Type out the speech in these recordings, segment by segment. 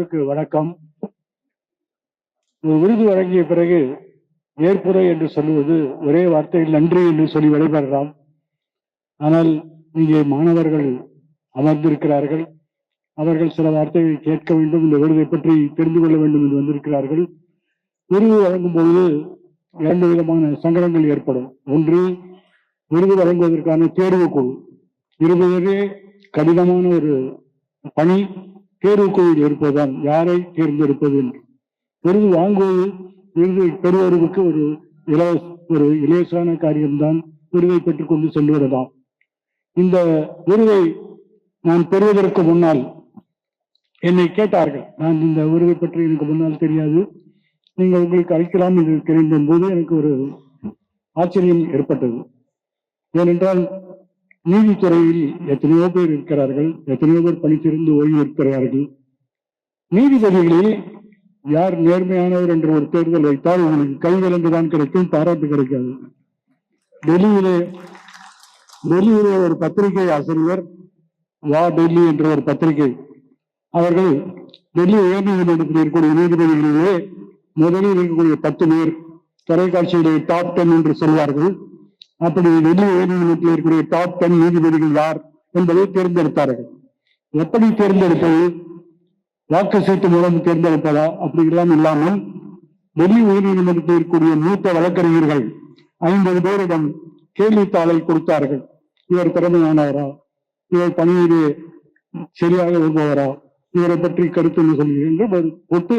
எல்லோருக்கு வணக்கம். ஒரு விருது வழங்கிய பிறகு ஏற்புரை என்று சொல்லுவது ஒரே வார்த்தையில் நன்றி என்று சொல்லி விடைபெறலாம் ஆனால் இங்கே மாணவர்கள் அமர்ந்திருக்கிறார்கள். அவர்கள் சில வார்த்தைகளை கேட்க வேண்டும் இந்த விருதை பற்றி தெரிந்து கொள்ள வேண்டும் என்று வந்திருக்கிறார்கள். விருது வழங்கும் பொழுது இரண்டு விதமான சங்கடங்கள் ஏற்படும். ஒன்று விருது வழங்குவதற்கான தேர்வு குழு இருபதே கடினமான ஒரு பணி. தேர்வுக்குழுவில் இருப்பதுதான். யாரை தேர்ந்தெடுப்பது என்று. விருது வாங்குவது விருது பெறுவதற்கு ஒரு இலவச ஒரு இலேசான காரியம்தான் விருதை பெற்றுக் கொண்டு இந்த விருதை நான் பெறுவதற்கு முன்னால் என்னை கேட்டார்கள். நான் இந்த விருதை பற்றி எனக்கு முன்னால் தெரியாது. நீங்கள் உங்களுக்கு அளிக்கலாம் என்று தெரிந்த போது எனக்கு ஒரு ஆச்சரியம் ஏற்பட்டது. ஏனென்றால் நீதித்துறையில் எத்தனையோ பேர் இருக்கிறார்கள் எத்தனையோ பேர் பணித்திருந்து ஓய்வு இருக்கிறார்கள் நீதிபதிகளில் யார் நேர்மையானவர் என்று ஒரு தேர்தல் வைத்தால் உங்களுக்கு கைவிலங்கு தான் கிடைக்கும் பாராட்டு கிடைக்காது. டெல்லியிலே டெல்லியிலே ஒரு பத்திரிகை ஆசிரியர் வா டெல்லி என்ற ஒரு பத்திரிகை. அவர்கள் டெல்லி உயர்நீதிமன்றத்தில் இருக்கக்கூடிய நீதிபதிகளிலே முதலில் இருக்கக்கூடிய பத்து பேர் தொலைக்காட்சியிலே டாப் டென் என்று சொல்வார்கள். அப்படி டெல்லி உயர்நீதிமன்றத்தில் இருக்கக்கூடிய டாப் டென் நீதிபதிகள் யார் என்பதை தேர்ந்தெடுத்தார்கள். எப்படி தேர்ந்தெடுப்பது வாக்கு சீட்டு மூலம் தேர்ந்தெடுப்பதா அப்படிலாம் இல்லாமல் டெல்லி உயர்நீதிமன்றத்தில் இருக்கக்கூடிய மூத்த வழக்கறிஞர்கள் ஐம்பது பேரிடம் கேள்வித்தாளை கொடுத்தார்கள். இவர் திறமையானவரா? இவர் பணியில் சரியாக வருபவரா இவரை பற்றி கருத்து என்ன சொல்கிறீர்கள் என்று போட்டு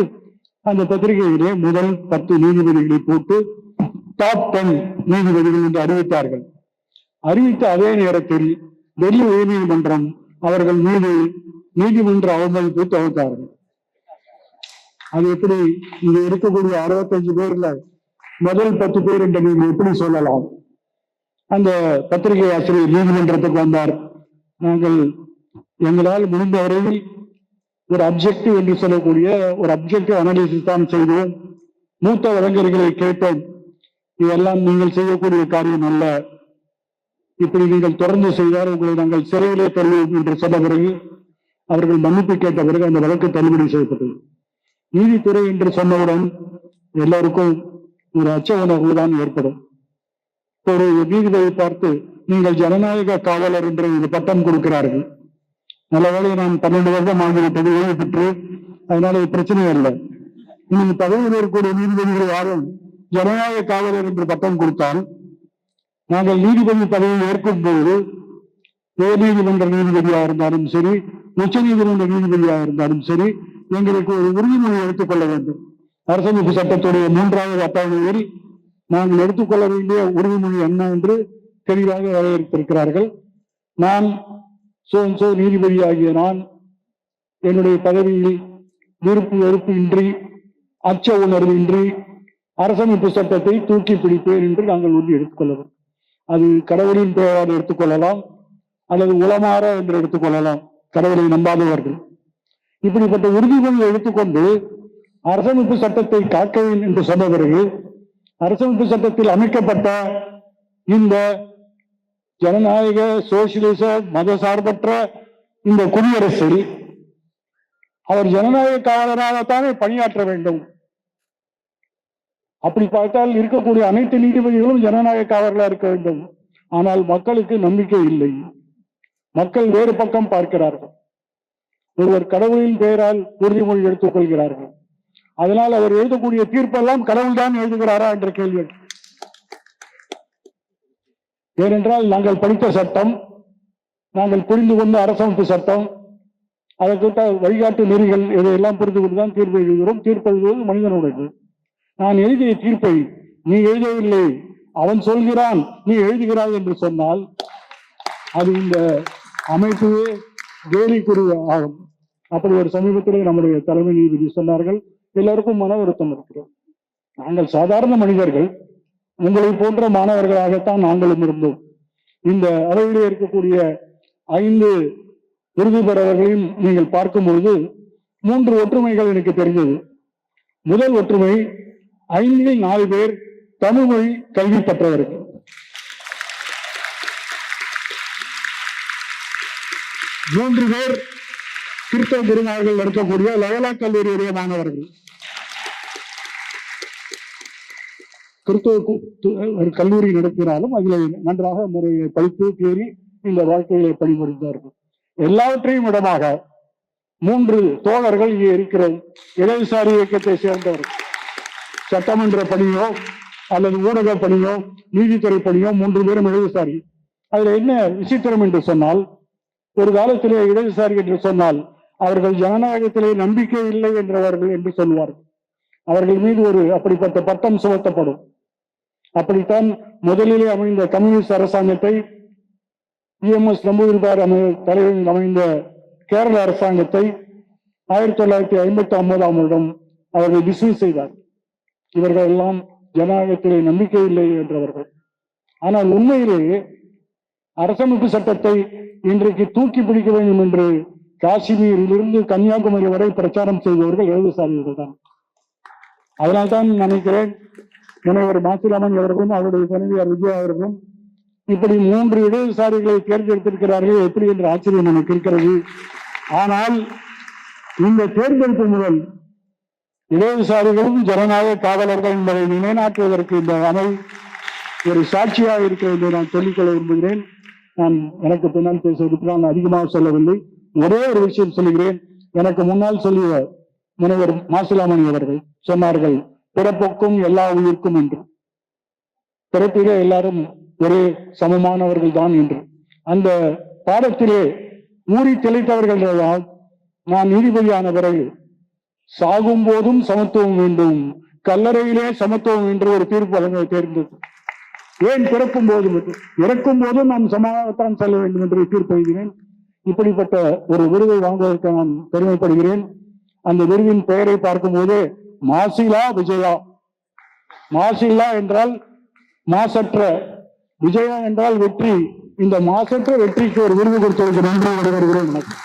அந்த பத்திரிகையிலே முதல் பத்து நீதிபதிகளை போட்டு டாப் டென் நீதிபதிகள் என்று அறிவித்தார்கள். அறிவித்த அதே நேரத்தில் டெல்லி உயர்நீதிமன்றம் அவர்கள் மீது நீதிமன்ற அவமதிப்பு தொகுத்தார்கள். அது எப்படி இங்க இருக்கக்கூடிய அறுபத்தஞ்சு பேர்ல முதல் பத்து பேர் என்று நீங்க எப்படி சொல்லலாம்? அந்த பத்திரிகை ஆசிரியர் நீதிமன்றத்துக்கு வந்தார். நாங்கள் எங்களால் முடிந்த வரையில் ஒரு அப்ஜெக்டிவ் என்று சொல்லக்கூடிய ஒரு அப்ஜெக்டிவ் அனாலிசிஸ் தான் செய்தோம். மூத்த வழங்கர்களை கேட்டோம். இதெல்லாம் நீங்கள் செய்யக்கூடிய காரியம் அல்ல. இப்படி நீங்கள் தொடர்ந்து செய்தால் உங்களை நாங்கள் சிறையிலே தருவோம் என்று சொன்ன பிறகு அவர்கள் மன்னிப்பு கேட்ட பிறகு அந்த வழக்கு தள்ளுபடி செய்யப்பட்டது. நீதித்துறை என்று சொன்னவுடன் எல்லோருக்கும் ஒரு அச்ச உணர்வு தான் ஏற்படும். ஒரு நீதிபதியை பார்த்து நீங்கள் ஜனநாயக காவலர் என்று ஒரு பட்டம் கொடுக்கிறார்கள். நல்லவேளை நான் பன்னெண்டு வருடம் ஆகிவிட்டது ஓய்வு பெற்று அதனால பிரச்சனை இல்லை. நீங்க பதவியில் இருக்கக்கூடிய நீதிபதிகள் யாரும் ஜனநாயக காவலர் என்று பட்டம் கொடுத்தால் நாங்கள் நீதிபதி பதவியை ஏற்கும் பொழுது உயர் நீதிமன்ற நீதிபதியாக இருந்தாலும் சரி உச்ச நீதிமன்ற நீதிபதியாக இருந்தாலும் சரி எங்களுக்கு ஒரு உறுதிமொழி எடுத்துக்கொள்ள வேண்டும். அரசமைப்பு சட்டத்துடைய மூன்றாவது அட்டவணையில் நாங்கள் எடுத்துக்கொள்ள வேண்டிய உறுதிமொழி என்ன என்று தெளிவாக வரையறுத்திருக்கிறார்கள். நான் சோ சோ நீதிபதி ஆகிய நான் என்னுடைய பதவியில் விருப்பு வெறுப்பு இன்றி அச்ச உணர்வு இன்றி அரசமைப்பு சட்டத்தை தூக்கி பிடிப்பேன் என்று நாங்கள் உறுதி எடுத்துக்கொள்ளலாம் அது கடவுளின் பெயரால் எடுத்துக்கொள்ளலாம் அல்லது உளமாற என்று எடுத்துக்கொள்ளலாம் கடவுளை நம்பாதவர்கள். இப்படிப்பட்ட உறுதிமொழியை எடுத்துக்கொண்டு அரசமைப்பு சட்டத்தை காக்கவேன் என்று சொன்ன பிறகு அரசமைப்பு சட்டத்தில் அமைக்கப்பட்ட இந்த ஜனநாயக சோசியலிச மதசார்பற்ற இந்த குடியரசில் அவர் ஜனநாயக காவலராகத்தானே பணியாற்ற வேண்டும். அப்படி பார்த்தால் இருக்கக்கூடிய அனைத்து நீதிபதிகளும் ஜனநாயக காவலர்களாக இருக்க வேண்டும். ஆனால் மக்களுக்கு நம்பிக்கை இல்லை. மக்கள் வேறு பக்கம் பார்க்கிறார்கள். ஒருவர் கடவுளின் பெயரால் உறுதிமொழி எடுத்துக் கொள்கிறார்கள். அதனால் அவர் எழுதக்கூடிய தீர்ப்பெல்லாம் கடவுள் தான் எழுதுகிறாரா என்ற கேள்வி ஏனென்றால் நாங்கள் படித்த சட்டம் நாங்கள் புரிந்து கொண்ட அரசமைப்பு சட்டம் அதற்கிட்ட வழிகாட்டு நெறிகள் இதையெல்லாம் புரிந்து கொண்டுதான் தீர்ப்பு எழுதுகிறோம். தீர்ப்பு எழுதுவது மனிதனுடையது. நான் எழுதிய தீர்ப்பை நீ எழுதவில்லை. அவன் சொல்கிறான் நீ எழுதுகிறாய் என்று சொன்னால் அது இந்த அமைப்பையே கேலிக்குறி ஆகும். அப்படி ஒரு சமீபத்திலே நம்முடைய தலைமை நீதிபதி சொன்னார்கள். எல்லாருக்கும் மன வருத்தம் இருக்கிறோம் நாங்கள் சாதாரண மனிதர்கள் உங்களை போன்ற மாணவர்களாகத்தான் நாங்களும் இருந்தோம். இந்த அளவிலே இருக்கக்கூடிய ஐந்து விருது பெறவர்களையும் நீங்கள் பார்க்கும் பொழுது மூன்று ஒற்றுமைகள் எனக்கு தெரிந்தது. முதல் ஒற்றுமை ஐந்தில் நாலு பேர் தமிழ் மொழி கல்வி பெற்றவர்கள் மூன்று பேர் கிறிஸ்தவ குருமார்கள் நடத்தக்கூடிய லயலா கல்லூரியுடைய மாணவர்கள். கிறிஸ்தவ ஒரு கல்லூரி நடத்தினாலும் அதில் நன்றாக முறையை படித்து தேறி இந்த வாழ்க்கையை பணிபுரிந்தார்கள். எல்லாவற்றையும் இடமாக மூன்று தோழர்கள் இங்கே இருக்கிற இடதுசாரி இயக்கத்தை சேர்ந்தவர்கள். சட்டமன்ற பணியோ அல்லது ஊடக பணியோ நீதித்துறை பணியோ மூன்று பேரும் இடதுசாரி. அதுல என்ன விசித்திரம் என்று சொன்னால் ஒரு காலத்திலே இடதுசாரி என்று சொன்னால் அவர்கள் ஜனநாயகத்திலே நம்பிக்கை இல்லை என்றவர்கள் என்று சொல்வார்கள். அவர்கள் மீது ஒரு அப்படிப்பட்ட பட்டம் சுமத்தப்படும். அப்படித்தான் முதலிலே அமைந்த கம்யூனிஸ்ட் அரசாங்கத்தை இஎம்எஸ் நம்பூதிரிபார் அமை தலைவரில் அமைந்த கேரள அரசாங்கத்தை ஆயிரத்தி தொள்ளாயிரத்தி ஐம்பத்தி ஒன்பதாம் வருடம் அவர்கள் டிஸ்மிஸ் செய்தார் இவர்கள் எல்லாம் ஜனநாயகத்திலே நம்பிக்கை இல்லை என்றவர்கள். ஆனால் உண்மையிலேயே அரசமைப்பு சட்டத்தை இன்றைக்கு தூக்கி பிடிக்க வேண்டும் என்று காஷ்மீரிலிருந்து கன்னியாகுமரி வரை பிரச்சாரம் செய்தவர்கள் இடதுசாரிகள் தான். அதனால்தான் நினைக்கிறேன் முனைவர் மாசிலாமன் அவர்களும் அவருடைய துணைவியார் விஜயா அவர்களும் இப்படி மூன்று இடதுசாரிகளை தேர்ந்தெடுத்திருக்கிறார்கள் எப்படி என்ற ஆச்சரியம் எனக்கு இருக்கிறது. ஆனால் இந்த தேர்ந்தெடுப்பு முதல் இடதுசாரிகளும் ஜனநாயக காவலர்கள் என்பதை நிலைநாட்டுவதற்கு இந்த அமை ஒரு சாட்சியாக இருக்கிறது என்று நான் சொல்லிக்கொள்ள விரும்புகிறேன். நான் எனக்கு பின்னால் பேசுவதற்கு நான் அதிகமாக சொல்லவில்லை. ஒரே ஒரு விஷயம் சொல்லுகிறேன். எனக்கு முன்னால் சொல்லிய முனைவர் மாசிலாமணி அவர்கள் சொன்னார்கள் பிறப்புக்கும் எல்லா உயிர்க்கும் என்று. பிறப்பிலே எல்லாரும் ஒரே சமமானவர்கள் தான் என்று. அந்த பாடத்திலே ஊறி தெளித்தவர்கள் நான் நீதிபதியான பிறகு சாகும் போதும் சமத்துவம் வேண்டும். கல்லறையிலே சமத்துவம் என்று ஒரு தீர்ப்பு வழங்க தேர்ந்தது ஏன் பிறக்கும் போது இறக்கும் போதும் நாம் சமாதானத்தான் செல்ல வேண்டும் என்று தீர்ப்பு எழுதினேன். இப்படிப்பட்ட ஒரு விருதை வாங்குவதற்கு நான் பெருமைப்படுகிறேன். அந்த விருதின் பெயரை பார்க்கும்போது மாசிலா விஜயா. மாசிலா என்றால் மாசற்ற. விஜயா என்றால் வெற்றி. இந்த மாசற்ற வெற்றிக்கு ஒரு விருது கொடுத்ததற்கு நன்றி வருகிறேன். எனக்கு